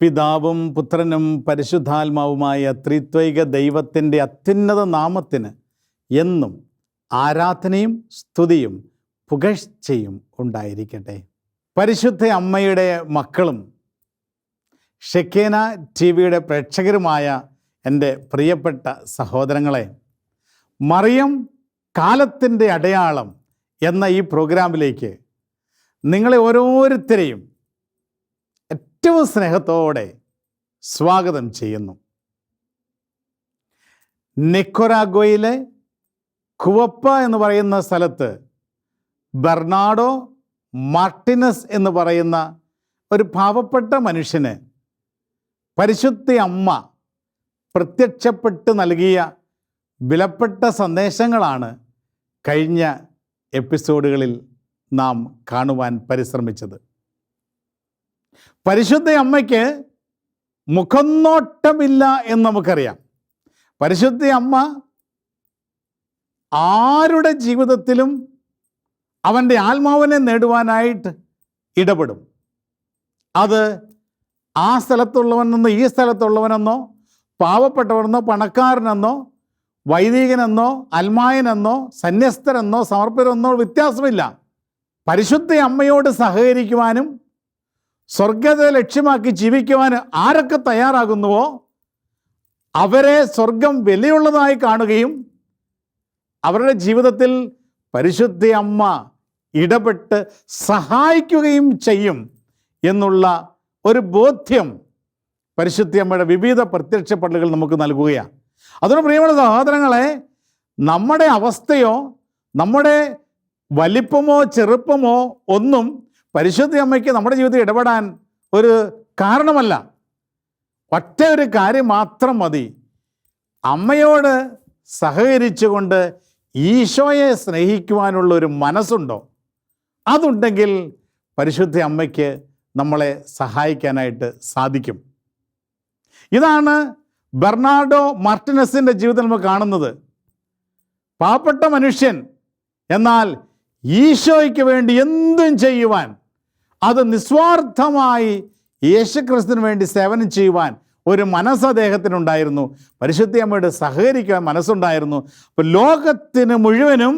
പിതാവും പുത്രനും പരിശുദ്ധാത്മാവുമായ ത്രിത്വൈക ദൈവത്തിന്റെ അത്യുന്നത നാമത്തിന് എന്നും ആരാധനയും സ്തുതിയും പുകഴ്ചയും ഉണ്ടായിരിക്കട്ടെ. പരിശുദ്ധ അമ്മയുടെ മക്കളും ഷെക്കേന ടി വിയുടെ പ്രേക്ഷകരുമായ എന്റെ പ്രിയപ്പെട്ട സഹോദരങ്ങളെ മറിയം കാലത്തിന്റെ അടയാളം എന്ന ഈ പ്രോഗ്രാമിലേക്ക് നിങ്ങളെ ഓരോരുത്തരെയും ഏറ്റവും സ്നേഹത്തോടെ സ്വാഗതം ചെയ്യുന്നു. നിക്കൊരാഗോയിലെ കുവപ്പ എന്ന് പറയുന്ന സ്ഥലത്ത് ബെർണാഡോ മാർട്ടിനസ് എന്ന് പറയുന്ന ഒരു പാവപ്പെട്ട മനുഷ്യന് പരിശുദ്ധ അമ്മ പ്രത്യക്ഷപ്പെട്ട് നൽകിയ വിലപ്പെട്ട സന്ദേശങ്ങളാണ് കഴിഞ്ഞ എപ്പിസോഡുകളിൽ നാം കാണുവാൻ പരിശ്രമിച്ചത്. പരിശുദ്ധ അമ്മയ്ക്ക് മുഖന്നോട്ടമില്ല എന്ന് നമുക്കറിയാം. പരിശുദ്ധ അമ്മ ആരുടെ ജീവിതത്തിലും അവന്റെ ആത്മാവിനെ നേടുവാനായിട്ട് ഇടപെടും? അത് ആ സ്ഥലത്തുള്ളവനെന്നോ ഈ സ്ഥലത്തുള്ളവനെന്നോ പാവപ്പെട്ടവനെന്നോ പണക്കാരനെന്നോ വൈദികനെന്നോ അൽമായനെന്നോ സന്യസ്തരെന്നോ സമർപ്പിതരെന്നോ വ്യത്യാസമില്ല. പരിശുദ്ധ അമ്മയോട് സഹകരിക്കുവാനും സ്വർഗത്തെ ലക്ഷ്യമാക്കി ജീവിക്കുവാൻ ആരൊക്കെ തയ്യാറാകുന്നുവോ അവരെ സ്വർഗം വിലയുള്ളതായി കാണുകയും അവരുടെ ജീവിതത്തിൽ പരിശുദ്ധ അമ്മ ഇടപെട്ട് സഹായിക്കുകയും ചെയ്യും എന്നുള്ള ഒരു ബോധ്യം പരിശുദ്ധ അമ്മയുടെ വിവിധ പ്രത്യക്ഷപ്പെടലുകൾ നമുക്ക് നൽകുകയാണ്. അതുകൊണ്ട് പ്രിയമുള്ള സഹോദരങ്ങളെ നമ്മുടെ അവസ്ഥയോ നമ്മുടെ വലിപ്പമോ ചെറുപ്പമോ ഒന്നും പരിശുദ്ധ അമ്മയ്ക്ക് നമ്മുടെ ജീവിതത്തിൽ ഇടപെടാൻ ഒരു കാരണമല്ല. ഒറ്റ ഒരു കാര്യം മാത്രം മതി. അമ്മയോട് സഹകരിച്ചുകൊണ്ട് ഈശോയെ സ്നേഹിക്കുവാനുള്ള ഒരു മനസ്സുണ്ടോ? അതുണ്ടെങ്കിൽ പരിശുദ്ധ അമ്മയ്ക്ക് നമ്മളെ സഹായിക്കാനായിട്ട് സാധിക്കും. ഇതാണ് ബെർണാഡോ മാർട്ടിനസിന്റെ ജീവിതം നമ്മൾ കാണുന്നത്. പാവപ്പെട്ട മനുഷ്യൻ എന്നാൽ ഈശോയ്ക്ക് വേണ്ടി എന്തും ചെയ്യുവാൻ അത് നിസ്വാർത്ഥമായി യേശുക്രിസ്തുവിന് വേണ്ടി സേവനം ചെയ്യുവാൻ ഒരു മനസ്സ് അദ്ദേഹത്തിനുണ്ടായിരുന്നു. പരിശുദ്ധി അമ്മയുടെ സഹകരിക്കുവാൻ മനസ്സുണ്ടായിരുന്നു. അപ്പോൾ ലോകത്തിന് മുഴുവനും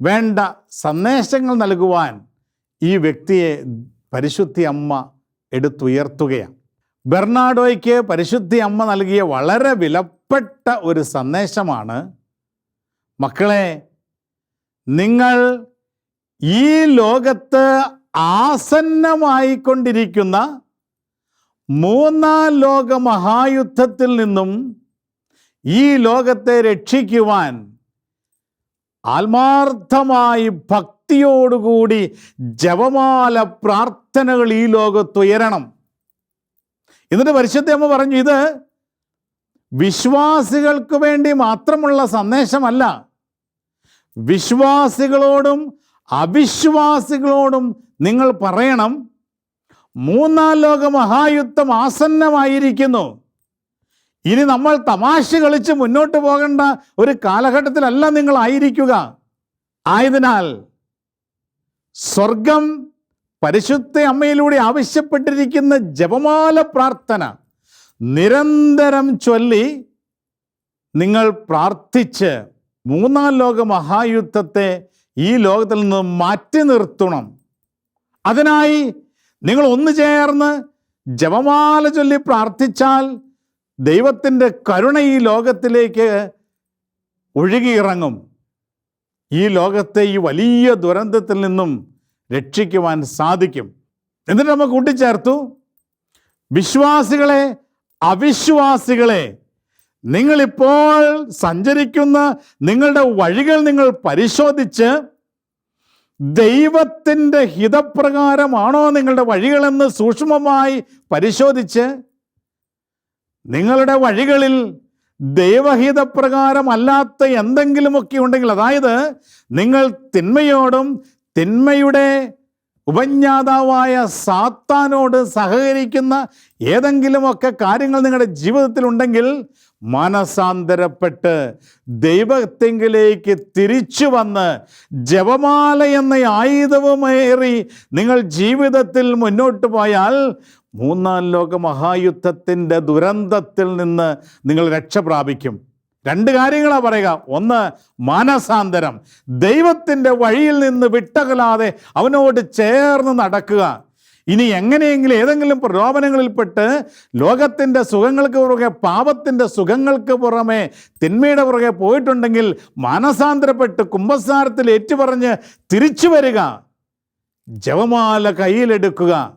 വേണ്ട സന്ദേശങ്ങൾ നൽകുവാൻ ഈ വ്യക്തിയെ പരിശുദ്ധി അമ്മ എടുത്തുയർത്തുകയാണ്. ബെർണാഡോയ്ക്ക് പരിശുദ്ധി അമ്മ നൽകിയ വളരെ വിലപ്പെട്ട ഒരു സന്ദേശമാണ്. മക്കളെ നിങ്ങൾ ഈ ലോകത്ത് ആസന്നമായിക്കൊണ്ടിരിക്കുന്ന മൂന്നാം ലോക മഹായുദ്ധത്തിൽ നിന്നും ഈ ലോകത്തെ രക്ഷിക്കുവാൻ ആത്മാർത്ഥമായി ഭക്തിയോടുകൂടി ജപമാല പ്രാർത്ഥനകൾ ഈ ലോകത്തുയരണം എന്നിട്ട് പരിശുദ്ധമ്മ പറഞ്ഞു ഇത് വിശ്വാസികൾക്ക് വേണ്ടി മാത്രമുള്ള സന്ദേശമല്ല. വിശ്വാസികളോടും അവിശ്വാസികളോടും നിങ്ങൾ പറയണം. മൂന്നാം ലോക മഹായുദ്ധം ആസന്നമായിരിക്കുന്നു. ഇനി നമ്മൾ തമാശ കളിച്ച് മുന്നോട്ട് പോകേണ്ട ഒരു കാലഘട്ടത്തിലല്ല നിങ്ങൾ ആയിരിക്കുക. ആയതിനാൽ സ്വർഗം പരിശുദ്ധ അമ്മയിലൂടെ ആവശ്യപ്പെട്ടിരിക്കുന്ന ജപമാല പ്രാർത്ഥന നിരന്തരം ചൊല്ലി നിങ്ങൾ പ്രാർത്ഥിച്ച് മൂന്നാം ലോക മഹായുദ്ധത്തെ ഈ ലോകത്തിൽ നിന്ന് മാറ്റി നിർത്തണം. അതിനായി നിങ്ങൾ ഒന്നു ചേർന്ന് ജപമാല ചൊല്ലി പ്രാർത്ഥിച്ചാൽ ദൈവത്തിന്റെ കരുണ ഈ ലോകത്തിലേക്ക് ഒഴുകിയിറങ്ങും. ഈ ലോകത്തെ ഈ വലിയ ദുരന്തത്തിൽ നിന്നും രക്ഷിക്കുവാൻ സാധിക്കും. എന്നിട്ട് നമ്മൾ കൂട്ടിച്ചേർത്തു. വിശ്വാസികളെ അവിശ്വാസികളെ നിങ്ങളിപ്പോൾ സഞ്ചരിക്കുന്ന നിങ്ങളുടെ വഴികൾ നിങ്ങൾ പരിശോധിച്ച് ദൈവത്തിന്റെ ഹിതപ്രകാരമാണോ നിങ്ങളുടെ വഴികളെന്ന് സൂക്ഷ്മമായി പരിശോധിച്ച് നിങ്ങളുടെ വഴികളിൽ ദൈവഹിതപ്രകാരമല്ലാത്ത എന്തെങ്കിലുമൊക്കെ ഉണ്ടെങ്കിൽ അതായത് നിങ്ങൾ തിന്മയോടും തിന്മയുടെ ഉപജ്ഞാതാവായ സാത്താനോട് സഹകരിക്കുന്ന ഏതെങ്കിലുമൊക്കെ കാര്യങ്ങൾ നിങ്ങളുടെ ജീവിതത്തിൽ ഉണ്ടെങ്കിൽ മനസാന്തരപ്പെട്ട് ദൈവത്തെങ്കിലേക്ക് തിരിച്ചു വന്ന് ജപമാല എന്ന ആയുധവുമേറി നിങ്ങൾ ജീവിതത്തിൽ മുന്നോട്ട് പോയാൽ മൂന്നാം ലോക മഹായുദ്ധത്തിന്റെ ദുരന്തത്തിൽ നിന്ന് നിങ്ങൾ രക്ഷ പ്രാപിക്കും രണ്ട് കാര്യങ്ങളാണ് പറയുക. ഒന്ന് മാനസാന്തരം. ദൈവത്തിന്റെ വഴിയിൽ നിന്ന് വിട്ടകലാതെ അവനോട് ചേർന്ന് നടക്കുക. ഇനി എങ്ങനെയെങ്കിലും ഏതെങ്കിലും പ്രലോഭനങ്ങളിൽപ്പെട്ട് ലോകത്തിന്റെ സുഖങ്ങൾക്ക് പുറകെ പാപത്തിന്റെ സുഖങ്ങൾക്ക് പുറമെ തിന്മയുടെ പുറകെ പോയിട്ടുണ്ടെങ്കിൽ മാനസാന്തരപ്പെട്ട് കുംഭസാരത്തിൽ ഏറ്റുപറഞ്ഞ് തിരിച്ചു വരിക. ജപമാല കയ്യിലെടുക്കുക.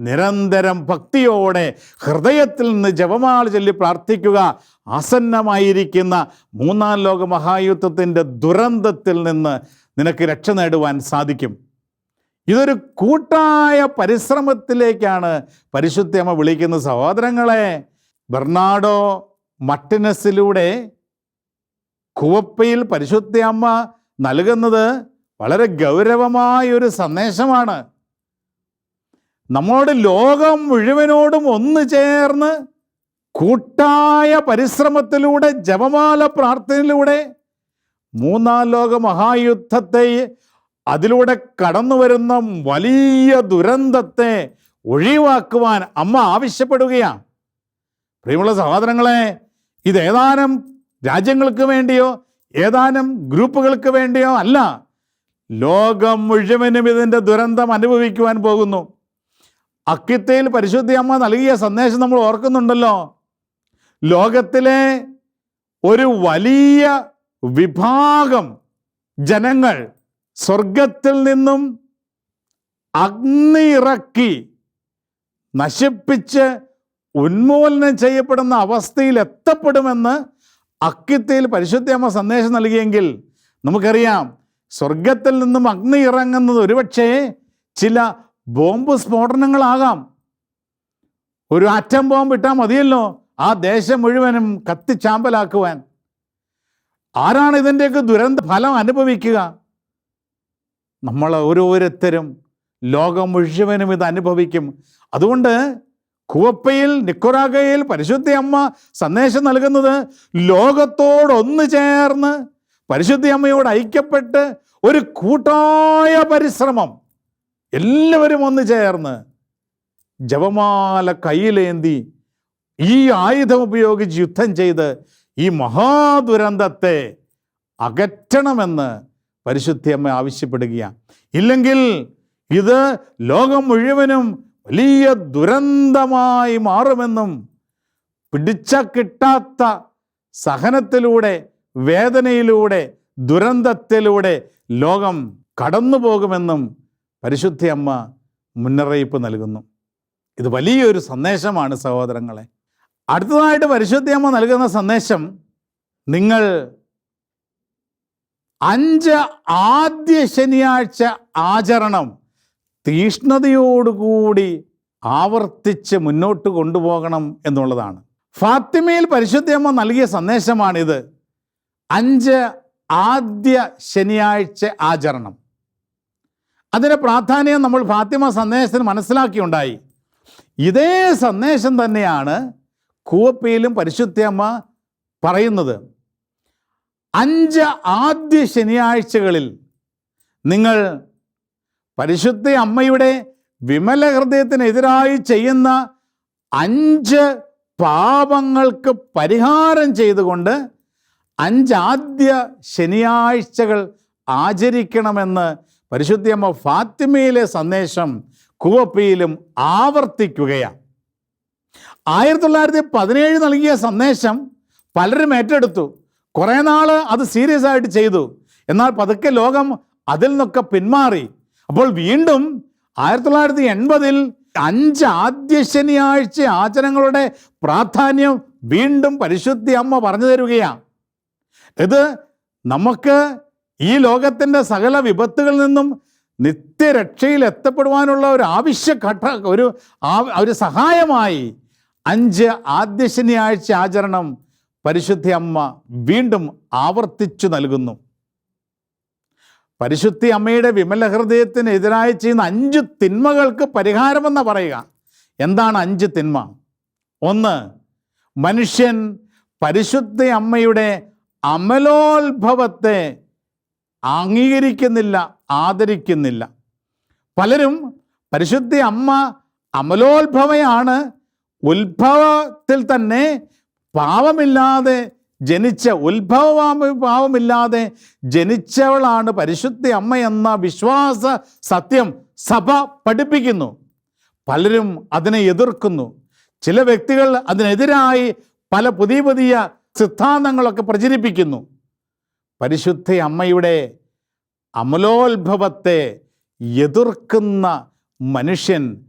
നിരന്തരം ഭക്തിയോടെ ഹൃദയത്തിൽ നിന്ന് ജപമാല ചൊല്ലി പ്രാർത്ഥിക്കുക. ആസന്നമായിരിക്കുന്ന മൂന്നാം ലോക മഹായുദ്ധത്തിന്റെ ദുരന്തത്തിൽ നിന്ന് നിനക്ക് രക്ഷ നേടുവാൻ സാധിക്കും. ഇതൊരു കൂട്ടായ പരിശ്രമത്തിലേക്കാണ് പരിശുദ്ധമ്മ വിളിക്കുന്ന സഹോദരങ്ങളെ. ബെർണാഡോ മട്ടിനസിലൂടെ കുവപ്പയിൽ പരിശുദ്ധയമ്മ നൽകുന്നത് വളരെ ഗൗരവമായൊരു സന്ദേശമാണ്. നമ്മളോട് ലോകം മുഴുവനോടും ഒന്ന് ചേർന്ന് കൂട്ടായ പരിശ്രമത്തിലൂടെ ജപമാല പ്രാർത്ഥനയിലൂടെ മൂന്നാം ലോക മഹായുദ്ധത്തെ അതിലൂടെ കടന്നു വരുന്ന വലിയ ദുരന്തത്തെ ഒഴിവാക്കുവാൻ അമ്മ ആവശ്യപ്പെടുകയാണ് പ്രിയമുള്ള സഹോദരങ്ങളെ ഇത് ഏതാനും രാജ്യങ്ങൾക്ക് വേണ്ടിയോ ഏതാനും ഗ്രൂപ്പുകൾക്ക് വേണ്ടിയോ അല്ല. ലോകം മുഴുവനും ഇതിന്റെ ദുരന്തം അനുഭവിക്കുവാൻ പോകുന്നു. അക്കിത്തയിൽ പരിശുദ്ധി അമ്മ നൽകിയ സന്ദേശം നമ്മൾ ഓർക്കുന്നുണ്ടല്ലോ. ലോകത്തിലെ ഒരു വലിയ വിഭാഗം ജനങ്ങൾ സ്വർഗത്തിൽ നിന്നും അഗ്നി ഇറക്കി നശിപ്പിച്ച് ഉന്മൂലനം ചെയ്യപ്പെടുന്ന അവസ്ഥയിൽ എത്തപ്പെടുമെന്ന് അക്കിത്തയിൽ പരിശുദ്ധയമ്മ സന്ദേശം നൽകിയെങ്കിൽ നമുക്കറിയാം സ്വർഗത്തിൽ നിന്നും അഗ്നി ഇറങ്ങുന്നത് ഒരുപക്ഷേ ചില ബോംബ് സ്ഫോടനങ്ങളാകാം. ഒരു ആറ്റം ബോംബ് ഇട്ടാൽ മതിയല്ലോ. ആ ദേശം മുഴുവനും കത്തിച്ചാമ്പലാക്കുവാൻ. ആരാണ് ഇതിന്റെയൊക്കെ ദുരന്ത ഫലം അനുഭവിക്കുക? നമ്മൾ ഓരോരുത്തരും ലോകം മുഴുവനും ഇത് അനുഭവിക്കും. അതുകൊണ്ട് കുവപ്പയിൽ നിക്കുറാഗയിൽ പരിശുദ്ധ അമ്മ സന്ദേശം നൽകുന്നത് ലോകത്തോടൊന്നു ചേർന്ന് പരിശുദ്ധ അമ്മയോട് ഐക്യപ്പെട്ട് ഒരു കൂട്ടായ പരിശ്രമം. എല്ലാവരും ഒന്ന് ചേർന്ന് ജപമാല കയ്യിലേന്തി ഈ ആയുധം ഉപയോഗിച്ച് യുദ്ധം ചെയ്ത് ഈ മഹാദുരന്തത്തെ അകറ്റണമെന്ന് പരിശുദ്ധിയമ്മ ആവശ്യപ്പെടുകയാണ്. ഇല്ലെങ്കിൽ ഇത് ലോകം മുഴുവനും വലിയ ദുരന്തമായി മാറുമെന്നും പിടിച്ച കിട്ടാത്ത സഹനത്തിലൂടെ വേദനയിലൂടെ ദുരന്തത്തിലൂടെ ലോകം കടന്നു പോകുമെന്നും പരിശുദ്ധി അമ്മ മുന്നറിയിപ്പ് നൽകുന്നു. ഇത് വലിയൊരു സന്ദേശമാണ് സഹോദരങ്ങളെ. അടുത്തതായിട്ട് പരിശുദ്ധിയമ്മ നൽകുന്ന സന്ദേശം നിങ്ങൾ അഞ്ച് ആദ്യ ശനിയാഴ്ച ആചരണം തീഷ്ണതയോടുകൂടി ആവർത്തിച്ച് മുന്നോട്ട് കൊണ്ടുപോകണം എന്നുള്ളതാണ്. ഫാത്തിമയിൽ പരിശുദ്ധിയമ്മ നൽകിയ സന്ദേശമാണിത്. അഞ്ച് ആദ്യ ശനിയാഴ്ച ആചരണം. അതിന്റെ പ്രാധാന്യം നമ്മൾ ഫാത്തിമ സന്ദേശത്തിന് മനസ്സിലാക്കിയുണ്ടായി. ഇതേ സന്ദേശം തന്നെയാണ് കൂവപ്പയിലും പരിശുദ്ധയമ്മ പറയുന്നത് അഞ്ച് ആദ്യ ശനിയാഴ്ചകളിൽ നിങ്ങൾ പരിശുദ്ധ അമ്മയുടെ വിമല ഹൃദയത്തിനെതിരായി ചെയ്യുന്ന അഞ്ച് പാപങ്ങൾക്ക് പരിഹാരം ചെയ്തുകൊണ്ട് അഞ്ചാദ്യ ശനിയാഴ്ചകൾ ആചരിക്കണമെന്ന് പരിശുദ്ധിയമ്മ ഫാത്തിമയിലെ സന്ദേശം കുവപ്പിയിലും ആവർത്തിക്കുകയാണ്. ആയിരത്തി തൊള്ളായിരത്തി പതിനേഴ് നൽകിയ സന്ദേശം പലരും ഏറ്റെടുത്തു. കുറേ നാൾ അത് സീരിയസ് ആയിട്ട് ചെയ്തു. എന്നാൽ പതുക്കെ ലോകം അതിൽ നിന്നൊക്കെ പിന്മാറി. അപ്പോൾ വീണ്ടും ആയിരത്തി തൊള്ളായിരത്തി എൺപതിൽ അഞ്ച് ആദ്യ ശനിയാഴ്ച ആചരണങ്ങളുടെ പ്രാധാന്യം വീണ്ടും പരിശുദ്ധി അമ്മ പറഞ്ഞു തരുകയാണ് ഇത് നമുക്ക് ഈ ലോകത്തിന്റെ സകല വിപത്തുകളിൽ നിന്നും നിത്യരക്ഷയിൽ എത്തപ്പെടുവാനുള്ള ഒരു ആവശ്യ ഘട്ട ഒരു ഒരു സഹായമായി അഞ്ച് ആദ്യ ശനിയാഴ്ച ആചരണം പരിശുദ്ധ അമ്മ വീണ്ടും ആവർത്തിച്ചു നൽകുന്നു. പരിശുദ്ധി അമ്മയുടെ വിമല ഹൃദയത്തിന് എതിരായി ചെയ്യുന്ന അഞ്ച് തിന്മകൾക്ക് പരിഹാരമെന്ന് പറയുക. എന്താണ് അഞ്ച് തിന്മ? ഒന്ന് മനുഷ്യൻ പരിശുദ്ധി അമ്മയുടെ അമലോത്ഭവത്തെ അംഗീകരിക്കുന്നില്ല ആദരിക്കുന്നില്ല. പലരും പരിശുദ്ധി അമ്മ അമലോത്ഭവയാണ് ഉത്ഭവത്തിൽ തന്നെ പാവമില്ലാതെ ജനിച്ച ഉത്ഭവ പാവമില്ലാതെ ജനിച്ചവളാണ് പരിശുദ്ധ അമ്മ എന്ന വിശ്വാസ സത്യം സഭ പഠിപ്പിക്കുന്നു. പലരും അതിനെ എതിർക്കുന്നു. ചില വ്യക്തികൾ അതിനെതിരായി പല പുതിയ പുതിയ സിദ്ധാന്തങ്ങളൊക്കെ പ്രചരിപ്പിക്കുന്നു. പരിശുദ്ധ അമ്മയുടെ അമലോത്ഭവത്തെ എതിർക്കുന്ന മനുഷ്യൻ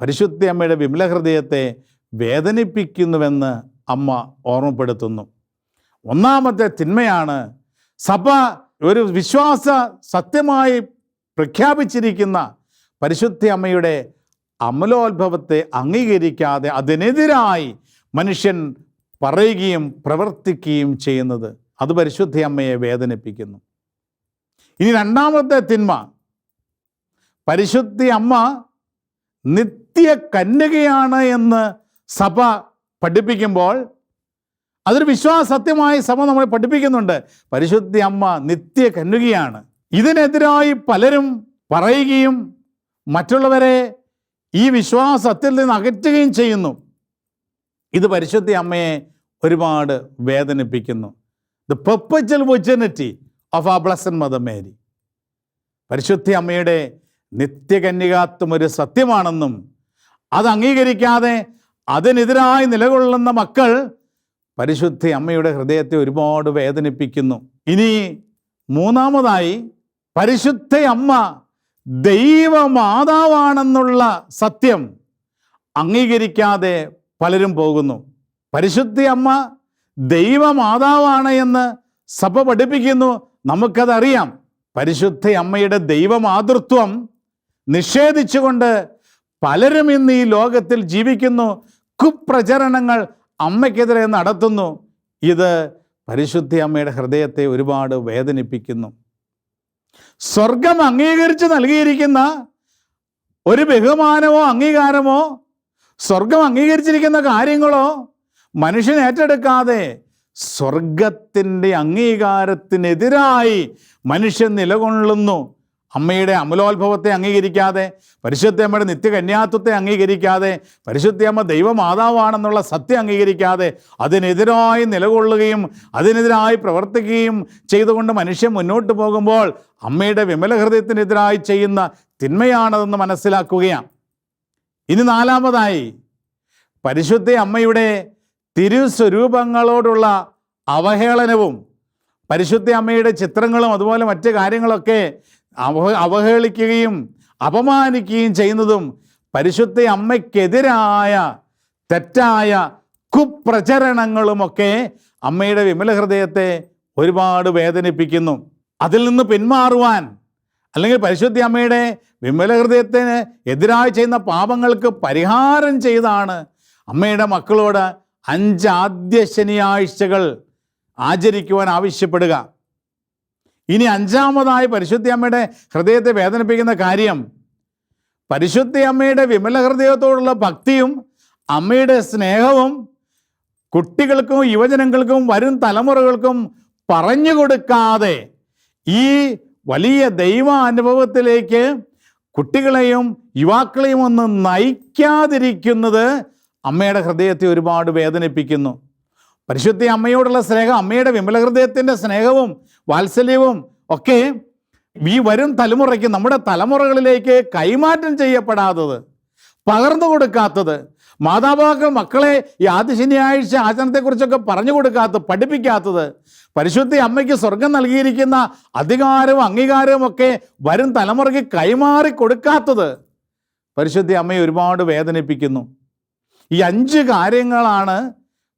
പരിശുദ്ധ അമ്മയുടെ വിമല ഹൃദയത്തെ വേദനിപ്പിക്കുന്നുവെന്ന് അമ്മ ഓർമ്മപ്പെടുത്തുന്നു. ഒന്നാമത്തെ തിന്മയാണ് സഭ ഒരു വിശ്വാസ സത്യമായി പ്രഖ്യാപിച്ചിരിക്കുന്ന പരിശുദ്ധ അമ്മയുടെ അമലോത്ഭവത്തെ അംഗീകരിക്കാതെ അതിനെതിരായി മനുഷ്യൻ പറയുകയും പ്രവർത്തിക്കുകയും ചെയ്യുന്നത് അത് പരിശുദ്ധ അമ്മയെ വേദനിപ്പിക്കുന്നു. ഇനി രണ്ടാമത്തെ തിന്മ. പരിശുദ്ധി അമ്മ നിത്യ കന്യകയാണ് എന്ന് സഭ പഠിപ്പിക്കുമ്പോൾ അതൊരു വിശ്വാസ സത്യമായി സഭ നമ്മളെ പഠിപ്പിക്കുന്നുണ്ട്. പരിശുദ്ധി അമ്മ നിത്യ കന്യകയാണ്. ഇതിനെതിരായി പലരും പറയുകയും മറ്റുള്ളവരെ ഈ വിശ്വാസത്തിൽ നിന്ന് അകറ്റുകയും ചെയ്യുന്നു. ഇത് പരിശുദ്ധി അമ്മയെ ഒരുപാട് വേദനിപ്പിക്കുന്നു. ദ പെർപ്പച്വൽ വെർജിനിറ്റി ഓഫ് ആ ബ്ലസൻ മദർ മേരി പരിശുദ്ധി അമ്മയുടെ നിത്യകന്യകാത്വം ഒരു സത്യമാണെന്നും അത് അംഗീകരിക്കാതെ അതിനെതിരായി നിലകൊള്ളുന്ന മക്കൾ പരിശുദ്ധി അമ്മയുടെ ഹൃദയത്തെ ഒരുപാട് വേദനിപ്പിക്കുന്നു. ഇനി മൂന്നാമതായി പരിശുദ്ധ അമ്മ ദൈവമാതാവാണെന്നുള്ള സത്യം അംഗീകരിക്കാതെ പലരും പോകുന്നു. പരിശുദ്ധി അമ്മ ദൈവമാതാവാണ് എന്ന് സഭ പഠിപ്പിക്കുന്നു. നമുക്കതറിയാം. പരിശുദ്ധ അമ്മയുടെ ദൈവമാതൃത്വം നിഷേധിച്ചുകൊണ്ട് പലരും ഇന്ന് ഈ ലോകത്തിൽ ജീവിക്കുന്നു. കുപ്രചരണങ്ങൾ അമ്മയ്ക്കെതിരെ നടത്തുന്നു. ഇത് പരിശുദ്ധി അമ്മയുടെ ഹൃദയത്തെ ഒരുപാട് വേദനിപ്പിക്കുന്നു. സ്വർഗം അംഗീകരിച്ച് നൽകിയിരിക്കുന്ന ഒരു ബഹുമാനമോ അംഗീകാരമോ സ്വർഗം അംഗീകരിച്ചിരിക്കുന്ന കാര്യങ്ങളോ മനുഷ്യൻ ഏറ്റെടുക്കാതെ സ്വർഗത്തിന്റെ അംഗീകാരത്തിനെതിരായി മനുഷ്യൻ നിലകൊള്ളുന്നു. അമ്മയുടെ അമലോത്ഭവത്തെ അംഗീകരിക്കാതെ പരിശുദ്ധ അമ്മയുടെ നിത്യകന്യാത്വത്തെ അംഗീകരിക്കാതെ പരിശുദ്ധ അമ്മ ദൈവമാതാവാണെന്നുള്ള സത്യം അംഗീകരിക്കാതെ അതിനെതിരായി നിലകൊള്ളുകയും അതിനെതിരായി പ്രവർത്തിക്കുകയും ചെയ്തുകൊണ്ട് മനുഷ്യൻ മുന്നോട്ട് പോകുമ്പോൾ അമ്മയുടെ വിമല ഹൃദയത്തിനെതിരായി ചെയ്യുന്ന തിന്മയാണതെന്ന് മനസ്സിലാക്കുകയാണ്. ഇനി നാലാമതായി പരിശുദ്ധ അമ്മയുടെ തിരുസ്വരൂപങ്ങളോടുള്ള അവഹേളനവും പരിശുദ്ധ അമ്മയുടെ ചിത്രങ്ങളും അതുപോലെ മറ്റ് കാര്യങ്ങളൊക്കെ അവ അവഹേളിക്കുകയും അപമാനിക്കുകയും ചെയ്യുന്നതും പരിശുദ്ധ അമ്മയ്ക്കെതിരായ തെറ്റായ കുപ്രചരണങ്ങളുമൊക്കെ അമ്മയുടെ വിമല ഹൃദയത്തെ ഒരുപാട് വേദനിപ്പിക്കുന്നു. അതിൽ നിന്ന് പിന്മാറുവാൻ അല്ലെങ്കിൽ പരിശുദ്ധി അമ്മയുടെ വിമല ഹൃദയത്തിന് എതിരായി ചെയ്യുന്ന പാപങ്ങൾക്ക് പരിഹാരം ചെയ്താണ് അമ്മയുടെ മക്കളോട് അഞ്ച് ശനിയാഴ്ചകൾ ആചരിക്കുവാൻ ആവശ്യപ്പെടുക. ഇനി അഞ്ചാമതായി പരിശുദ്ധ അമ്മയുടെ ഹൃദയത്തെ വേദനിപ്പിക്കുന്ന കാര്യം പരിശുദ്ധ അമ്മയുടെ വിമല ഹൃദയത്തോടുള്ള ഭക്തിയും അമ്മയുടെ സ്നേഹവും കുട്ടികൾക്കും യുവജനങ്ങൾക്കും വരും തലമുറകൾക്കും പറഞ്ഞു കൊടുക്കാതെ ഈ വലിയ ദൈവ അനുഭവത്തിലേക്ക് കുട്ടികളെയും യുവാക്കളെയും ഒന്ന് നയിക്കാതിരിക്കുന്നത് അമ്മയുടെ ഹൃദയത്തെ ഒരുപാട് വേദനിപ്പിക്കുന്നു. പരിശുദ്ധ അമ്മയോടുള്ള സ്നേഹം അമ്മയുടെ വിമല ഹൃദയത്തിന്റെ സ്നേഹവും വാത്സല്യവും ഒക്കെ ഈ വരും തലമുറയ്ക്ക് നമ്മുടെ തലമുറകളിലേക്ക് കൈമാറ്റം ചെയ്യപ്പെടാത്തത് പകർന്നു കൊടുക്കാത്തത് മാതാപിതാക്കൾ മക്കളെ ഈ ആദ്യ ശനിയാഴ്ച ആചരണത്തെക്കുറിച്ചൊക്കെ പറഞ്ഞു കൊടുക്കാത്തത് പഠിപ്പിക്കാത്തത് പരിശുദ്ധ അമ്മയ്ക്ക് സ്വർഗം നൽകിയിരിക്കുന്ന അധികാരവും അംഗീകാരവും ഒക്കെ വരും തലമുറയ്ക്ക് കൈമാറി കൊടുക്കാത്തത് പരിശുദ്ധ അമ്മയെ ഒരുപാട് വേദനിപ്പിക്കുന്നു. ഈ അഞ്ച് കാര്യങ്ങളാണ്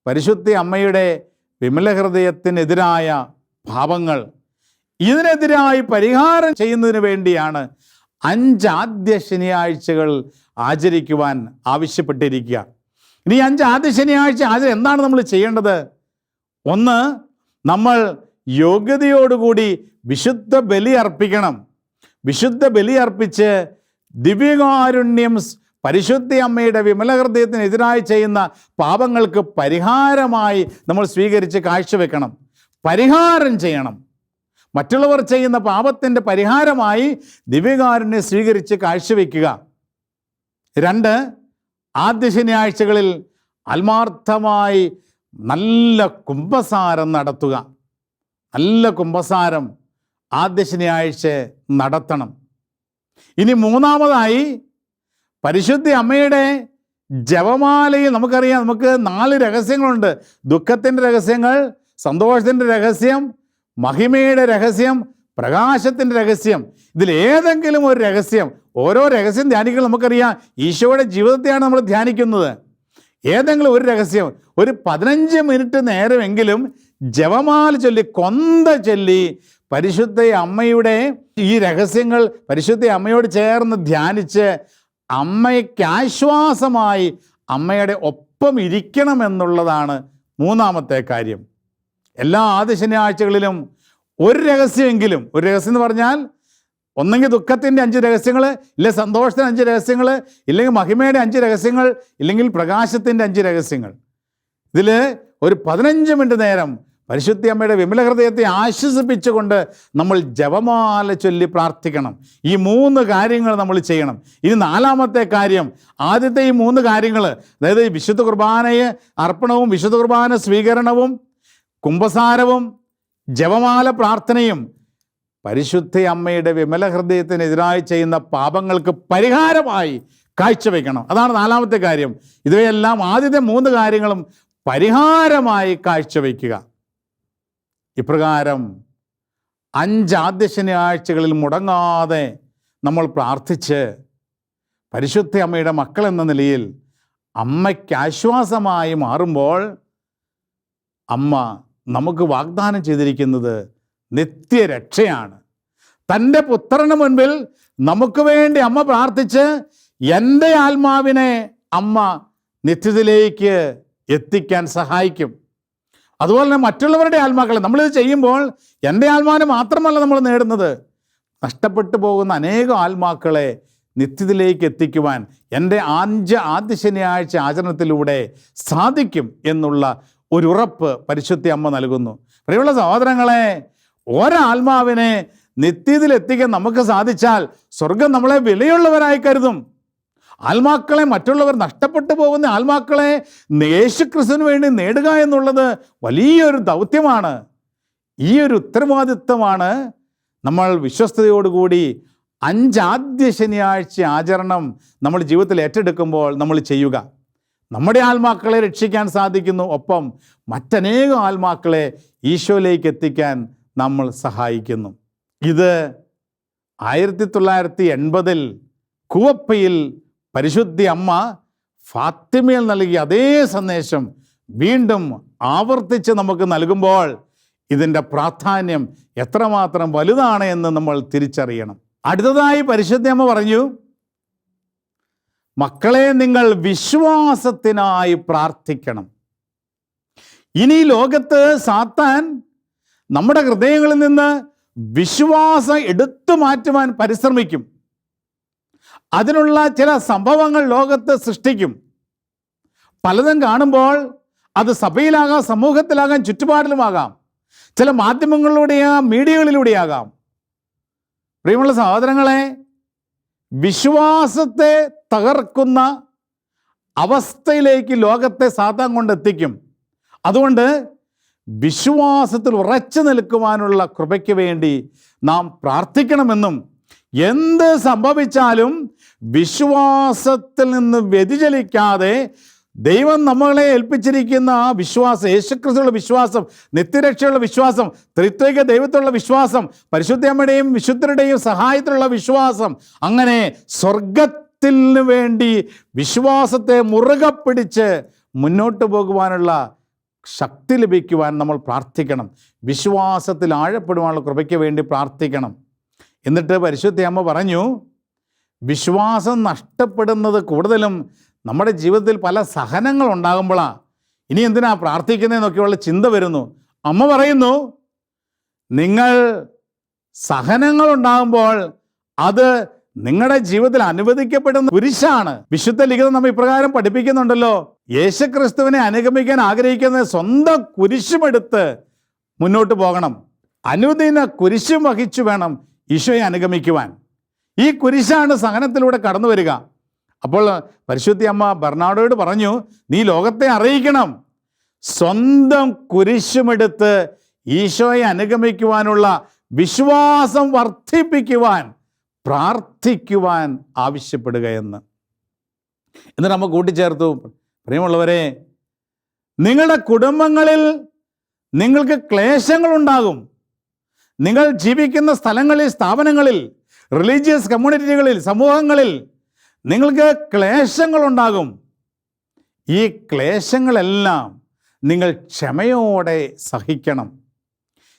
പരിശുദ്ധ അമ്മയുടെ വിമലഹൃദയത്തിനെതിരായ ഭാവങ്ങൾ ഇതിനെതിരായി പരിഹാരം ചെയ്യുന്നതിന് വേണ്ടിയാണ് അഞ്ചാദ്യ ശനിയാഴ്ചകൾ ആചരിക്കുവാൻ ആവശ്യപ്പെട്ടിരിക്കുക. ഇനി അഞ്ചാദ്യ ശനിയാഴ്ച ആചരി എന്താണ് നമ്മൾ ചെയ്യേണ്ടത്? ഒന്ന് നമ്മൾ യോഗ്യതയോടുകൂടി വിശുദ്ധ ബലി അർപ്പിക്കണം. വിശുദ്ധ ബലി അർപ്പിച്ച് ദിവ്യകാരുണ്യം പരിശുദ്ധ അമ്മയുടെ വിമല ഹൃദയത്തിനെതിരായി ചെയ്യുന്ന പാപങ്ങൾക്ക് പരിഹാരമായി നമ്മൾ സ്വീകരിച്ച് കാഴ്ചവെക്കണം. പരിഹാരം ചെയ്യണം. മറ്റുള്ളവർ ചെയ്യുന്ന പാപത്തിന്റെ പരിഹാരമായി ദിവ്യകാരുണ്യം സ്വീകരിച്ച് കാഴ്ചവെക്കുക. രണ്ട് ആദ്യ ശനിയാഴ്ചകളിൽ ആത്മാർത്ഥമായി നല്ല കുംഭസാരം നടത്തുക. നല്ല കുംഭസാരം ആദ്യ ശനിയാഴ്ച നടത്തണം. ഇനി മൂന്നാമതായി പരിശുദ്ധ അമ്മയുടെ ജപമാലയിൽ നമുക്കറിയാം. നമുക്ക് നാല് രഹസ്യങ്ങളുണ്ട്. ദുഃഖത്തിന്റെ രഹസ്യങ്ങൾ സന്തോഷത്തിന്റെ രഹസ്യം മഹിമയുടെ രഹസ്യം പ്രകാശത്തിന്റെ രഹസ്യം. ഇതിലേതെങ്കിലും ഒരു രഹസ്യം ഓരോ രഹസ്യം ധ്യാനിക്കുക നമുക്കറിയാം ഈശോയുടെ ജീവിതത്തെയാണ് നമ്മൾ ധ്യാനിക്കുന്നത്. ഏതെങ്കിലും ഒരു രഹസ്യം ഒരു പതിനഞ്ച് മിനിറ്റ് നേരമെങ്കിലും ജപമാല ചൊല്ലി കൊന്ത ചൊല്ലി പരിശുദ്ധ അമ്മയുടെ ഈ രഹസ്യങ്ങൾ പരിശുദ്ധ അമ്മയോട് ചേർന്ന് ധ്യാനിച്ച് അമ്മയ്ക്ക് ആശ്വാസമായി അമ്മയുടെ ഒപ്പം ഇരിക്കണമെന്നുള്ളതാണ് മൂന്നാമത്തെ കാര്യം. എല്ലാ ആദ്യ ശനിയാഴ്ചകളിലും ഒരു രഹസ്യമെങ്കിലും ഒരു രഹസ്യം എന്ന് പറഞ്ഞാൽ ഒന്നെങ്കിൽ ദുഃഖത്തിന്റെ അഞ്ച് രഹസ്യങ്ങൾ ഇല്ലെങ്കിൽ സന്തോഷത്തിന്റെ അഞ്ച് രഹസ്യങ്ങൾ ഇല്ലെങ്കിൽ മഹിമയുടെ അഞ്ച് രഹസ്യങ്ങൾ ഇല്ലെങ്കിൽ പ്രകാശത്തിന്റെ അഞ്ച് രഹസ്യങ്ങൾ. ഇതിൽ ഒരു പതിനഞ്ച് മിനിറ്റ് നേരം പരിശുദ്ധ അമ്മയുടെ വിമല ഹൃദയത്തെ ആശ്വസിപ്പിച്ചുകൊണ്ട് നമ്മൾ ജപമാല ചൊല്ലി പ്രാർത്ഥിക്കണം. ഈ മൂന്ന് കാര്യങ്ങൾ നമ്മൾ ചെയ്യണം. ഇനി നാലാമത്തെ കാര്യം ആദ്യത്തെ ഈ മൂന്ന് കാര്യങ്ങൾ അതായത് വിശുദ്ധ കുർബാനയെ അർപ്പണവും വിശുദ്ധ കുർബാന സ്വീകരണവും കുംഭസാരവും ജപമാല പ്രാർത്ഥനയും പരിശുദ്ധ അമ്മയുടെ വിമല ഹൃദയത്തിനെതിരായി ചെയ്യുന്ന പാപങ്ങൾക്ക് പരിഹാരമായി കാഴ്ചവെക്കണം. അതാണ് നാലാമത്തെ കാര്യം. ഇവയെല്ലാം ആദ്യത്തെ മൂന്ന് കാര്യങ്ങളും പരിഹാരമായി കാഴ്ചവെക്കുക. ഇപ്രകാരം അഞ്ചാദ്യ ശനിയാഴ്ചകളിൽ മുടങ്ങാതെ നമ്മൾ പ്രാർത്ഥിച്ച് പരിശുദ്ധ അമ്മയുടെ മക്കൾ എന്ന നിലയിൽ അമ്മയ്ക്ക് ആശ്വാസമായി മാറുമ്പോൾ അമ്മ നമുക്ക് വാഗ്ദാനം ചെയ്തിരിക്കുന്നത് നിത്യരക്ഷയാണ്. തന്റെ പുത്രന് മുൻപിൽ നമുക്ക് വേണ്ടി അമ്മ പ്രാർത്ഥിച്ച് എന്റെ ആത്മാവിനെ അമ്മ നിത്യത്തിലേക്ക് എത്തിക്കാൻ സഹായിക്കും. അതുപോലെ തന്നെ മറ്റുള്ളവരുടെ ആത്മാക്കളെ. നമ്മളിത് ചെയ്യുമ്പോൾ എന്റെ ആത്മാവിനെ മാത്രമല്ല നമ്മൾ നേടുന്നത്. നഷ്ടപ്പെട്ടു പോകുന്ന അനേകം ആത്മാക്കളെ നിത്യത്തിലേക്ക് എത്തിക്കുവാൻ എന്റെ അഞ്ച് ആദ്യ ശനിയാഴ്ച ആചരണത്തിലൂടെ സാധിക്കും എന്നുള്ള ഒരു ഉറപ്പ് പരിശുദ്ധി അമ്മ നൽകുന്നു. പ്രിയമുള്ള സഹോദരങ്ങളെ ഒരാത്മാവിനെ നിത്യത്തിലെത്തിക്കാൻ നമുക്ക് സാധിച്ചാൽ സ്വർഗം നമ്മളെ വിലയുള്ളവരായി കരുതും. ആത്മാക്കളെ മറ്റുള്ളവർ നഷ്ടപ്പെട്ടു പോകുന്ന ആത്മാക്കളെ യേശുക്രിസ്തുവിന് വേണ്ടി നേടുക എന്നുള്ളത് വലിയൊരു ദൗത്യമാണ്. ഈ ഒരു ഉത്തരവാദിത്വമാണ് നമ്മൾ വിശ്വസ്തയോടുകൂടി അഞ്ചാദ്യ ശനിയാഴ്ച ആചരണം നമ്മൾ ജീവിതത്തിൽ ഏറ്റെടുക്കുമ്പോൾ നമ്മൾ ചെയ്യുക. നമ്മുടെ ആത്മാക്കളെ രക്ഷിക്കാൻ സാധിക്കുന്നു. ഒപ്പം മറ്റനേകം ആത്മാക്കളെ ഈശോയിലേക്ക് എത്തിക്കാൻ നമ്മൾ സഹായിക്കുന്നു. ഇത് ആയിരത്തി തൊള്ളായിരത്തി എൺപതിൽ കുവപ്പയിൽ പരിശുദ്ധി അമ്മ ഫാത്തിമയിൽ നൽകിയ അതേ സന്ദേശം വീണ്ടും ആവർത്തിച്ച് നമുക്ക് നൽകുമ്പോൾ ഇതിന്റെ പ്രാധാന്യം എത്രമാത്രം വലുതാണ് എന്ന് നമ്മൾ തിരിച്ചറിയണം. അടുത്തതായി പരിശുദ്ധി അമ്മ പറഞ്ഞു മക്കളെ നിങ്ങൾ വിശ്വാസത്തിനായി പ്രാർത്ഥിക്കണം. ഇനി ലോകത്ത് സാത്താൻ നമ്മുടെ ഹൃദയങ്ങളിൽ നിന്ന് വിശ്വാസം എടുത്തു മാറ്റുവാൻ പരിശ്രമിക്കും. അതിനുള്ള ചില സംഭവങ്ങൾ ലോകത്ത് സൃഷ്ടിക്കും. പലതും കാണുമ്പോൾ അത് സഭയിലാകാം സമൂഹത്തിലാകാം ചുറ്റുപാടിലുമാകാം. ചില മാധ്യമങ്ങളിലൂടെയാകാം മീഡിയകളിലൂടെയാകാം പ്രിയമുള്ള സഹോദരങ്ങളെ വിശ്വാസത്തെ തകർക്കുന്ന അവസ്ഥയിലേക്ക് ലോകത്തെ സാത്താൻ കൊണ്ടെത്തിക്കും. അതുകൊണ്ട് വിശ്വാസത്തിൽ ഉറച്ചു നിൽക്കുവാനുള്ള കൃപയ്ക്ക് വേണ്ടി നാം പ്രാർത്ഥിക്കണമെന്നും എന്ത് സംഭവിച്ചാലും വിശ്വാസത്തിൽ നിന്ന് വ്യതിചലിക്കാതെ ദൈവം നമ്മളെ ഏൽപ്പിച്ചിരിക്കുന്ന ആ വിശ്വാസം യേശുക്രിസ്തുള്ള വിശ്വാസം നിത്യരക്ഷയുള്ള വിശ്വാസം ത്രിത്വിക ദൈവത്തിലുള്ള വിശ്വാസം പരിശുദ്ധമ്മയുടെയും വിശുദ്ധരുടെയും സഹായത്തിലുള്ള വിശ്വാസം അങ്ങനെ സ്വർഗത്തിന് വേണ്ടി വിശ്വാസത്തെ മുറുകെ പിടിച്ച് മുന്നോട്ട് പോകുവാനുള്ള ശക്തി ലഭിക്കുവാൻ നമ്മൾ പ്രാർത്ഥിക്കണം. വിശ്വാസത്തിൽ ആഴപ്പെടുവാനുള്ള കൃപയ്ക്ക് വേണ്ടി പ്രാർത്ഥിക്കണം. എന്നിട്ട് പരിശുദ്ധ അമ്മ പറഞ്ഞു വിശ്വാസം നഷ്ടപ്പെടുന്നത് കൂടുതലും നമ്മുടെ ജീവിതത്തിൽ പല സഹനങ്ങൾ ഉണ്ടാകുമ്പോഴാണ് ഇനി എന്തിനാ പ്രാർത്ഥിക്കുന്നതെന്നൊക്കെയുള്ള ചിന്ത വരുന്നു. അമ്മ പറയുന്നു നിങ്ങൾ സഹനങ്ങൾ ഉണ്ടാകുമ്പോൾ അത് നിങ്ങളുടെ ജീവിതത്തിൽ അനുവദിക്കപ്പെടുന്ന കുരിശാണ് വിശുദ്ധ ലിഖിതം നമ്മൾ ഇപ്രകാരം പഠിപ്പിക്കുന്നുണ്ടല്ലോ. യേശുക്രിസ്തുവിനെ അനുഗമിക്കാൻ ആഗ്രഹിക്കുന്ന സ്വന്തം കുരിശുമെടുത്ത് മുന്നോട്ട് പോകണം. അനുദിന കുരിശും വഹിച്ചു വേണം ഈശോയെ അനുഗമിക്കുവാൻ. ഈ കുരിശാണ് സഹനത്തിലൂടെ കടന്നു വരിക. അപ്പോൾ പരിശുദ്ധി അമ്മ ബർണാഡോയോട് പറഞ്ഞു നീ ലോകത്തെ അറിയിക്കണം. സ്വന്തം കുരിശുമെടുത്ത് ഈശോയെ അനുഗമിക്കുവാനുള്ള വിശ്വാസം വർദ്ധിപ്പിക്കുവാൻ പ്രാർത്ഥിക്കുവാൻ ആവശ്യപ്പെടുക എന്ന്. എന്നിട്ട് നമ്മൾ കൂട്ടിച്ചേർത്തു പ്രിയമുള്ളവരെ നിങ്ങളുടെ കുടുംബങ്ങളിൽ നിങ്ങൾക്ക് ക്ലേശങ്ങളുണ്ടാകും. നിങ്ങൾ ജീവിക്കുന്ന സ്ഥലങ്ങളിൽ സ്ഥാപനങ്ങളിൽ റിലീജിയസ് കമ്മ്യൂണിറ്റികളിൽ സമൂഹങ്ങളിൽ നിങ്ങൾക്ക് ക്ലേശങ്ങളുണ്ടാകും. ഈ ക്ലേശങ്ങളെല്ലാം നിങ്ങൾ ക്ഷമയോടെ സഹിക്കണം.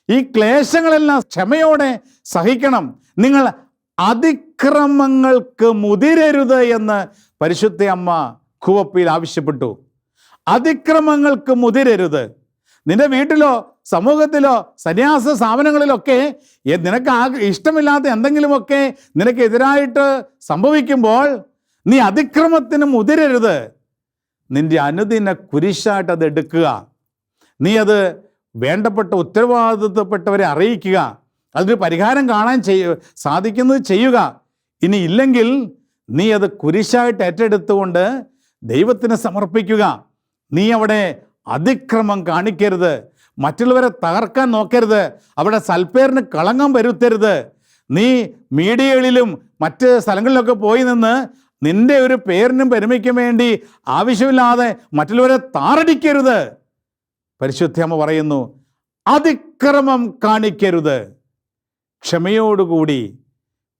ഈ ക്ലേശങ്ങളെല്ലാം ക്ഷമയോടെ സഹിക്കണം. നിങ്ങൾ അതിക്രമങ്ങൾക്ക് മുതിരരുത് എന്ന് പരിശുദ്ധ അമ്മ കുവപ്പിയിൽ ആവശ്യപ്പെട്ടു. അതിക്രമങ്ങൾക്ക് മുതിരരുത്. നിന്റെ വീട്ടിലോ സമൂഹത്തിലോ സന്യാസ സ്ഥാപനങ്ങളിലൊക്കെ നിനക്ക് ആ ഇഷ്ടമില്ലാത്ത എന്തെങ്കിലുമൊക്കെ നിനക്കെതിരായിട്ട് സംഭവിക്കുമ്പോൾ നീ അതിക്രമത്തിന് മുതിരരുത്. നിന്റെ അനുദിന കുരിശായിട്ട് അത് എടുക്കുക. നീ അത് വേണ്ടപ്പെട്ട ഉത്തരവാദിത്വപ്പെട്ടവരെ അറിയിക്കുക. അതിന് പരിഹാരം കാണാൻ ചെയ്യ സാധിക്കുന്നത് ചെയ്യുക. ഇനി ഇല്ലെങ്കിൽ നീ അത് കുരിശായിട്ട് ഏറ്റെടുത്തുകൊണ്ട് ദൈവത്തിന് സമർപ്പിക്കുക. നീ അവിടെ അതിക്രമം കാണിക്കരുത്. മറ്റുള്ളവരെ തകർക്കാൻ നോക്കരുത്. അവിടെ സൽപ്പേരിന് കളങ്കം വരുത്തരുത്. നീ മീഡിയകളിലും മറ്റ് സ്ഥലങ്ങളിലൊക്കെ പോയി നിന്ന് നിന്റെ ഒരു പേരിനും പെരുമയ്ക്കും വേണ്ടി ആവശ്യമില്ലാതെ മറ്റുള്ളവരെ താറടിക്കരുത്. പരിശുദ്ധമ്മ പറയുന്നു അതിക്രമം കാണിക്കരുത്. ക്ഷമയോടുകൂടി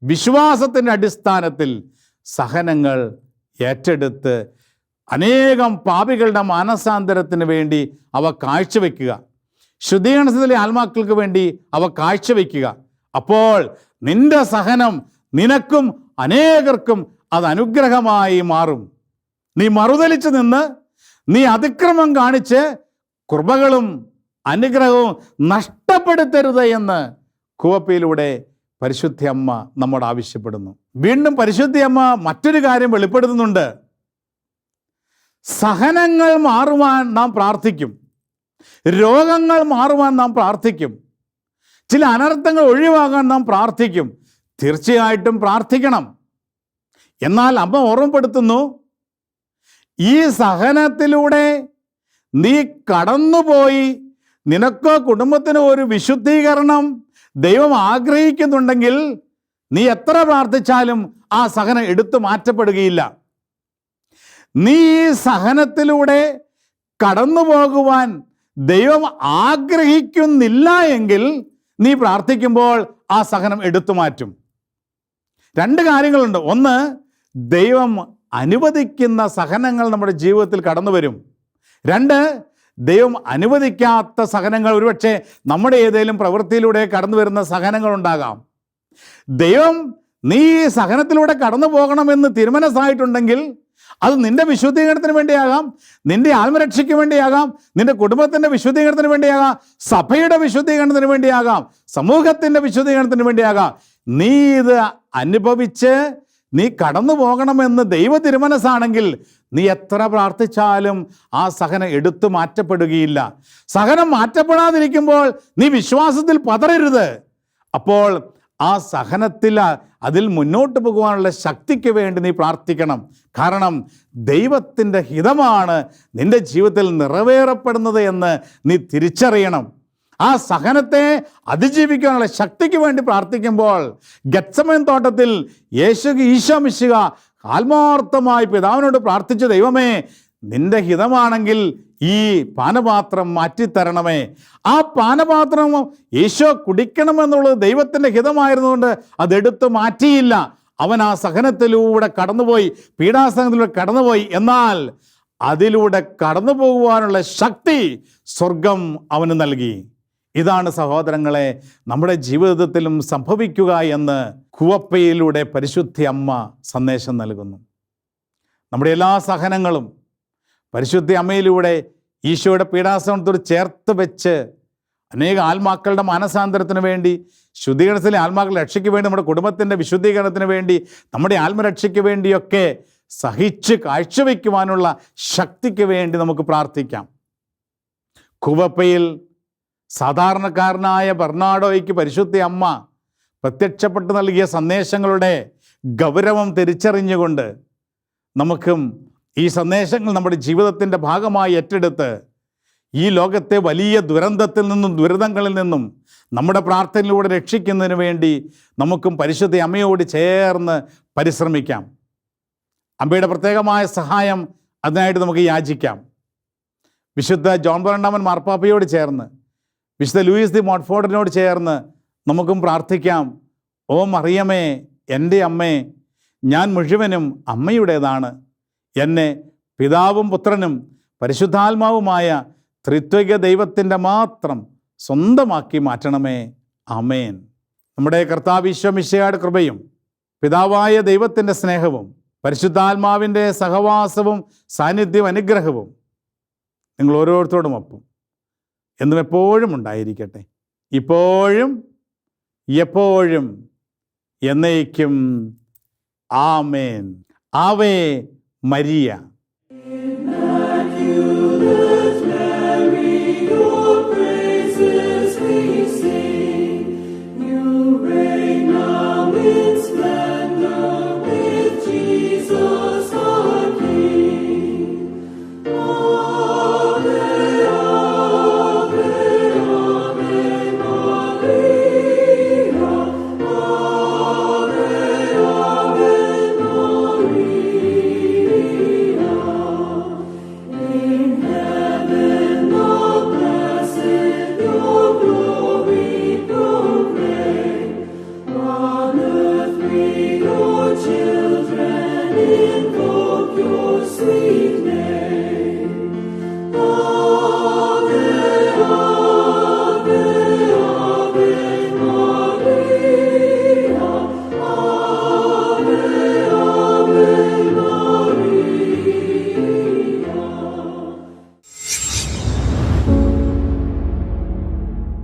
വിശ്വാസത്തിന്റെ അടിസ്ഥാനത്തിൽ സഹനങ്ങൾ ഏറ്റെടുത്ത് അനേകം പാപികളുടെ മാനസാന്തരത്തിന് വേണ്ടി അവ കാഴ്ചവെക്കുക. ശുദ്ധീകരണത്തിലെ ആത്മാക്കൾക്ക് വേണ്ടി അവ കാഴ്ചവെക്കുക. അപ്പോൾ നിന്റെ സഹനം നിനക്കും അനേകർക്കും അത് അനുഗ്രഹമായി മാറും. നീ മറുതലിച്ച് നിന്ന് നീ അതിക്രമം കാണിച്ച് കുർബകളും അനുഗ്രഹവും നഷ്ടപ്പെടുത്തരുത് എന്ന് കുവപ്പയിലൂടെ പരിശുദ്ധ അമ്മ നമ്മോട് ആവശ്യപ്പെടുന്നു. വീണ്ടും പരിശുദ്ധ അമ്മ മറ്റൊരു കാര്യം വെളിപ്പെടുത്തുന്നുണ്ട്. സഹനങ്ങൾ മാറുവാൻ നാം പ്രാർത്ഥിക്കും. രോഗങ്ങൾ മാറുവാൻ നാം പ്രാർത്ഥിക്കും. ചില അനർത്ഥങ്ങൾ ഒഴിവാകാൻ നാം പ്രാർത്ഥിക്കും. തീർച്ചയായിട്ടും പ്രാർത്ഥിക്കണം. എന്നാൽ അമ്മ ഓർമ്മപ്പെടുത്തുന്നു ഈ സഹനത്തിലൂടെ നീ കടന്നുപോയി. നിനക്കോ കുടുംബത്തിന് ഒരു വിശുദ്ധീകരണം ദൈവം ആഗ്രഹിക്കുന്നുണ്ടെങ്കിൽ നീ എത്ര പ്രാർത്ഥിച്ചാലും ആ സഹനം എടുത്തു മാറ്റപ്പെടുകയില്ല. നീ ഈ സഹനത്തിലൂടെ കടന്നു പോകുവാൻ ദൈവം ആഗ്രഹിക്കുന്നില്ല എങ്കിൽ നീ പ്രാർത്ഥിക്കുമ്പോൾ ആ സഹനം എടുത്തു മാറ്റും. രണ്ട് കാര്യങ്ങളുണ്ട്. ഒന്ന് ദൈവം അനുവദിക്കുന്ന സഹനങ്ങൾ നമ്മുടെ ജീവിതത്തിൽ കടന്നു വരും. രണ്ട് ദൈവം അനുവദിക്കാത്ത സഹനങ്ങൾ ഒരുപക്ഷെ നമ്മുടെ ഏതെങ്കിലും പ്രവൃത്തിയിലൂടെ കടന്നു വരുന്ന സഹനങ്ങൾ ഉണ്ടാകാം. ദൈവം നീ സഹനത്തിലൂടെ കടന്നു പോകണമെന്ന് തീരുമാനമായിട്ടുണ്ടെങ്കിൽ അത് നിന്റെ വിശുദ്ധീകരണത്തിന് വേണ്ടിയാകാം നിന്റെ ആത്മരക്ഷയ്ക്ക് വേണ്ടിയാകാം നിന്റെ കുടുംബത്തിന്റെ വിശുദ്ധീകരണത്തിന് വേണ്ടിയാകാം സഭയുടെ വിശുദ്ധീകരണത്തിന് വേണ്ടിയാകാം സമൂഹത്തിന്റെ വിശുദ്ധീകരണത്തിന് വേണ്ടിയാകാം. നീ ഇത് അനുഭവിച്ച് നീ കടന്നു പോകണമെന്ന് ദൈവ തിരുമനസ്സാണെങ്കിൽ നീ എത്ര പ്രാർത്ഥിച്ചാലും ആ സഹനം എടുത്തു മാറ്റപ്പെടുകയില്ല. സഹനം മാറ്റപ്പെടാതിരിക്കുമ്പോൾ നീ വിശ്വാസത്തിൽ പതറരുത്. അപ്പോൾ ആ സഹനത്തിൽ അതിൽ മുന്നോട്ട് പോകുവാനുള്ള ശക്തിക്ക് വേണ്ടി നീ പ്രാർത്ഥിക്കണം. കാരണം ദൈവത്തിന്റെ ഹിതമാണ് നിന്റെ ജീവിതത്തിൽ നിറവേറപ്പെടുന്നത് എന്ന് നീ തിരിച്ചറിയണം. ആ സഹനത്തെ അതിജീവിക്കാനുള്ള ശക്തിക്ക് വേണ്ടി പ്രാർത്ഥിക്കുമ്പോൾ ഗത്സമൻ തോട്ടത്തിൽ യേശു ഈശോ മിശുക ആത്മാർത്ഥമായി പിതാവിനോട് പ്രാർത്ഥിച്ച ദൈവമേ നിന്റെ ഹിതമാണെങ്കിൽ ഈ പാനപാത്രം മാറ്റിത്തരണമേ. ആ പാനപാത്രം ഈശോ കുടിക്കണമെന്നുള്ളത് ദൈവത്തിന്റെ ഹിതമായിരുന്നുകൊണ്ട് അതെടുത്ത് മാറ്റിയില്ല. അവൻ ആ സഹനത്തിലൂടെ കടന്നുപോയി പീഡാസഹനത്തിലൂടെ കടന്നുപോയി. എന്നാൽ അതിലൂടെ കടന്നു പോകുവാനുള്ള ശക്തി സ്വർഗം അവന് നൽകി. ഇതാണ് സഹോദരങ്ങളെ നമ്മുടെ ജീവിതത്തിലും സംഭവിക്കുക എന്ന് കുവപ്പയിലൂടെ പരിശുദ്ധി അമ്മ സന്ദേശം നൽകുന്നു. നമ്മുടെ എല്ലാ സഹനങ്ങളും പരിശുദ്ധ അമ്മയിലൂടെ ഈശോയുടെ പീഡാസനത്തോട് ചേർത്ത് വെച്ച് അനേക ആത്മാക്കളുടെ മാനസാന്തരത്തിന് വേണ്ടി ശുദ്ധീകരണത്തിലെ ആത്മാക്കളുടെ രക്ഷയ്ക്ക് വേണ്ടി നമ്മുടെ കുടുംബത്തിന്റെ വിശുദ്ധീകരണത്തിന് വേണ്ടി നമ്മുടെ ആത്മരക്ഷയ്ക്ക് വേണ്ടിയൊക്കെ സഹിച്ച് കാഴ്ചവെക്കുവാനുള്ള ശക്തിക്ക് വേണ്ടി നമുക്ക് പ്രാർത്ഥിക്കാം. കുവപ്പയിൽ സാധാരണക്കാരനായ ബെർണാഡോയ്ക്ക് പരിശുദ്ധ അമ്മ പ്രത്യക്ഷപ്പെട്ട് നൽകിയ സന്ദേശങ്ങളുടെ ഗൗരവം തിരിച്ചറിഞ്ഞുകൊണ്ട് നമുക്കും ഈ സന്ദേശങ്ങൾ നമ്മുടെ ജീവിതത്തിന്റെ ഭാഗമായി ഏറ്റെടുത്ത് ഈ ലോകത്തെ വലിയ ദുരന്തത്തിൽ നിന്നും ദുരിതങ്ങളിൽ നിന്നും നമ്മുടെ പ്രാർത്ഥനയിലൂടെ രക്ഷിക്കുന്നതിന് വേണ്ടി നമുക്കും പരിശുദ്ധ അമ്മയോട് ചേർന്ന് പരിശ്രമിക്കാം. അമ്മയുടെ പ്രത്യേകമായ സഹായം അതിനായിട്ട് നമുക്ക് യാചിക്കാം. വിശുദ്ധ ജോൺ ബോരണ്ടാമൻ മാർപ്പാപ്പയോട് ചേർന്ന് വിശുദ്ധ ലൂയിസ് ദി മോട്ട്ഫോർഡിനോട് ചേർന്ന് നമുക്കും പ്രാർത്ഥിക്കാം. ഓ മറിയമേ എന്റെ അമ്മേ ഞാൻ മുഴുവനും അമ്മയുടേതാണ്. എന്നെ പിതാവും പുത്രനും പരിശുദ്ധാത്മാവുമായ ത്രിത്വിക ദൈവത്തിന്റെ മാത്രം സ്വന്തമാക്കി മാറ്റണമേ. അമേൻ നമ്മുടെ കർത്താവിശ്വമിശയുടെ കൃപയും പിതാവായ ദൈവത്തിന്റെ സ്നേഹവും പരിശുദ്ധാത്മാവിന്റെ സഹവാസവും സാന്നിധ്യം അനുഗ്രഹവും നിങ്ങൾ ഓരോരുത്തരോടും ഒപ്പം എന്നും എപ്പോഴും ഉണ്ടായിരിക്കട്ടെ. ഇപ്പോഴും എപ്പോഴും എന്നേക്കും. ആമേൻ. ആവേ Мария.